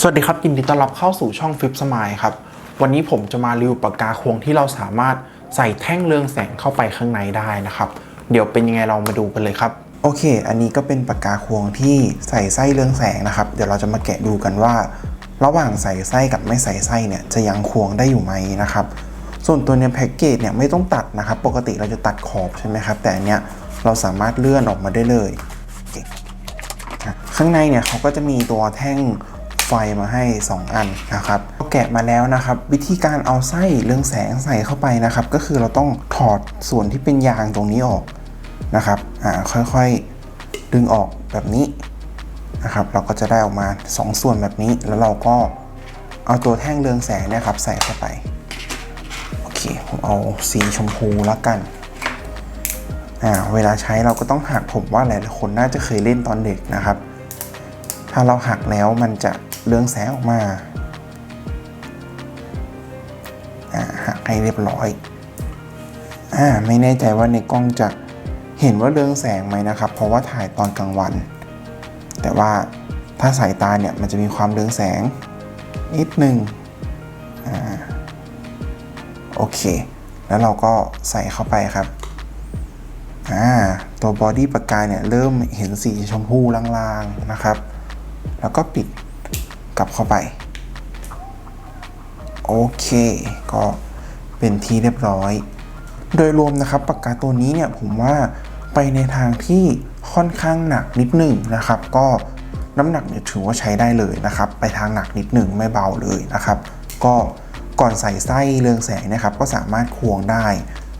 สวัสดีครับยินดีต้อนรับเข้าสู่ช่องฟิปสมายครับ วันนี้ผมจะมารีวิวปากกาควงที่เราสามารถใส่แท่งเรืองแสงเข้าไปข้างในได้นะครับ เดี๋ยวเป็นยังไงเรามาดูกันเลยครับ โอเค อันนี้ก็เป็นปากกาควงที่ใส่ไส้เรืองแสงนะครับ เดี๋ยวเราจะมาแกะดูกันว่า ระหว่างใส่ไส้กับไม่ใส่ไส้เนี่ยจะยังควงได้อยู่ไหมนะครับ ส่วนตัวเนี้ยแพ็กเกจเนี่ยไม่ต้องตัดนะครับ ปกติเราจะตัดขอบใช่ไหมครับ แต่อันเนี้ยเราสามารถเลื่อนออกมาได้เลย ข้างในเนี่ยเขาก็จะมีตัวแท่ง ไฟมาให้ 2 อันนะครับพอแกะมาแล้วนะครับ วิธีการเอาไส้เรืองแสงใส่เข้าไปนะครับ ก็คือเราต้องถอดส่วนที่เป็นยางตรงนี้ออกนะครับอ่าค่อยๆดึงออกแบบนี้นะครับ เราก็จะได้ออกมา 2ส่วนแบบนี้แล้วเราก็เอาตัวแท่งเรืองแสงนะครับ ใส่เข้าไปโอเคผมเอาสีชมพูแล้วกันอ่าเวลาใช้เราก็ต้องหักผมว่าหลายๆคนน่าจะเคยเล่นตอนเด็กนะครับ ถ้าเราหักแล้วมันจะเรืองแสงออกมาหักให้เรียบร้อยอ่าไม่แน่ใจว่าในกล้องจะเห็นว่าเรืองแสงไหมนะครับ เพราะว่าถ่ายตอนกลางวัน แต่ว่าถ้าสายตาเนี่ยมันจะมีความเรืองแสงนิดนึงอ่าโอเค แล้วเราก็ใส่เข้าไปครับอ่าตัวบอดี้ปากกาเนี่ยเริ่มเห็นสีชมพูลางๆนะครับ แล้วก็ปิด กลับเข้าไป โอเค ก็เป็นที่เรียบร้อย โดยรวมนะครับปากกาตัวนี้เนี่ยผมว่าไปในทางที่ค่อนข้างหนักนิดหนึ่งนะครับ ก็น้ำหนักเนี่ยถือว่าใช้ได้เลยนะครับ ไปทางหนักนิดหนึ่งไม่เบาเลยนะครับ ก็ก่อนใส่ไส้เรืองแสงนะครับ ก็สามารถควงได้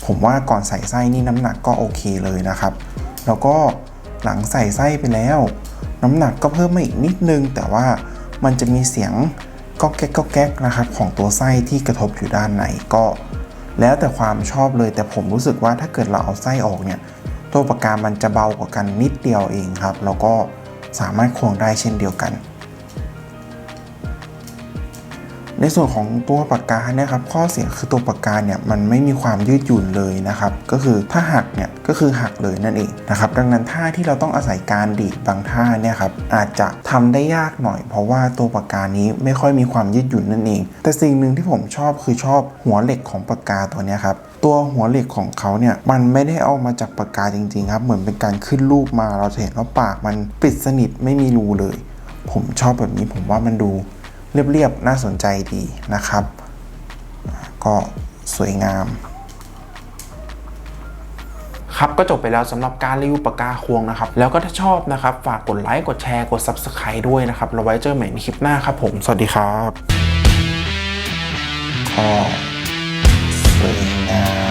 ผมว่าก่อนใส่ไส้นี่น้ำหนักก็โอเคเลยนะครับ แล้วก็หลังใส่ไส้ไปแล้ว น้ำหนักก็เพิ่มมาอีกนิดนึง แต่ว่า มันจะมีเสียงก็แก๊กก็แก๊กนะครับของตัวไส้ที่กระทบอยู่ด้านในก็ แล้วแต่ความชอบเลยแต่ผมรู้สึกว่าถ้าเกิดเราเอาไส้ออกเนี่ยตัวปากกามันจะเบากว่ากันนิดเดียวเองครับ แล้วก็สามารถควงได้เช่นเดียวกัน ในส่วนของตัวปากกาเนี่ยครับข้อเสียคือตัวปากกาเนี่ยมันไม่มีความยืดหยุ่นเลยนะครับก็คือถ้าหักเนี่ยก็คือหักเลยนั่นเองนะครับดังนั้นท่าที่เราต้องอาศัยการดีดบางท่าเนี่ยครับอาจจะทำได้ยากหน่อย เพราะว่าตัวปากกานี้ไม่ค่อยมีความยืดหยุ่นนั่นเอง แต่สิ่งหนึ่งที่ผมชอบคือชอบหัวเหล็กของปากกาตัวนี้ครับตัวหัวเหล็กของเขาเนี่ยมันไม่ได้เอามาจากปากกาจริงๆครับเหมือนเป็นการขึ้นรูปมาเราเห็นว่าปากมันปิดสนิทไม่มีรูเลย ผมชอบแบบนี้ผมว่ามันดู เรียบๆ น่าสนใจดีนะครับ ก็สวยงาม ครับก็จบไปแล้วสำหรับการรีวิวปากกาควงนะครับ แล้วก็ถ้าชอบนะครับ ฝากกดไลค์ กดแชร์ กด Subscribe ด้วยนะครับเราไว้เจอใหม่ในคลิปหน้าครับผม สวัสดีครับก็สวยงาม